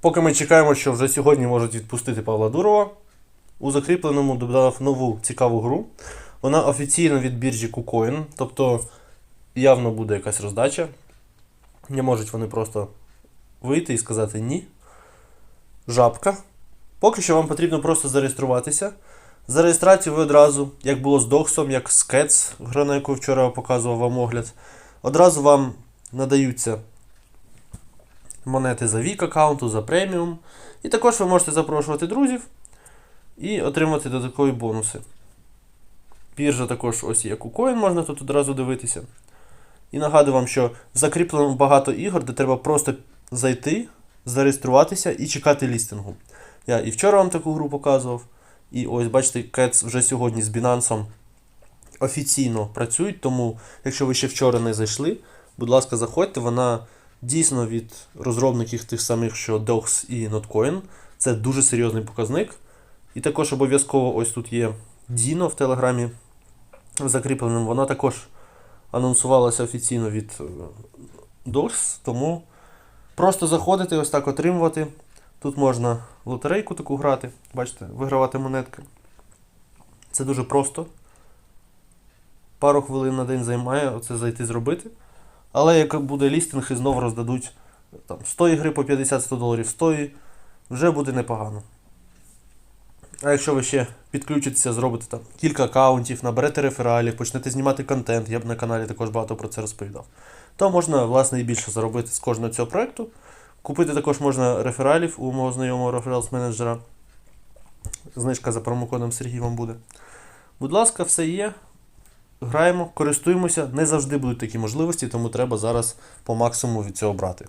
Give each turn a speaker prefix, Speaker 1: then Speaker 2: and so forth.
Speaker 1: Поки ми чекаємо, що вже сьогодні можуть відпустити Павла Дурова, у закріпленому додав нову цікаву гру. Вона офіційно від біржі KuCoin, тобто явно буде якась роздача. Не можуть вони просто вийти і сказати ні. Жабка. Поки що вам потрібно просто зареєструватися. За реєстрацію ви одразу, як було з Доксом, як з Cats, гра, на яку вчора показував вам огляд, одразу вам надаються монети за вік аккаунту, за преміум. І також ви можете запрошувати друзів і отримати додаткові бонуси. Біржа також ось є KuCoin, можна тут одразу дивитися. І нагадую вам, що закріплено багато ігор, де треба просто зайти, зареєструватися і чекати лістингу. Я і вчора вам таку гру показував. І ось, бачите, Cats вже сьогодні з Binance офіційно працюють, тому якщо ви ще вчора не зайшли, будь ласка, заходьте. Вона дійсно від розробників тих самих, що Dox і Notcoin. Це дуже серйозний показник. І також обов'язково ось тут є Dino в Телеграмі закріпленим. Вона також анонсувалася офіційно від е, Dox, тому просто заходити, ось так отримувати. Тут можна лотерейку таку грати, бачите, вигравати монетки. Це дуже просто. Пару хвилин на день займає оце зайти зробити. Але як буде лістинг і знову роздадуть там, 100 ігри по 50-100 доларів 100, вже буде непогано. А якщо ви ще підключитеся, зробите там кілька аккаунтів, наберете рефералів, почнете знімати контент, я б на каналі також багато про це розповідав, то можна, власне, і більше заробити з кожного цього проєкту. Купити також можна рефералів у мого знайомого рефералс менеджера. Знижка за промокодом Сергій вам буде. Будь ласка, все є. Граємо, користуємося. Не завжди будуть такі можливості, тому треба зараз по максимуму від цього брати.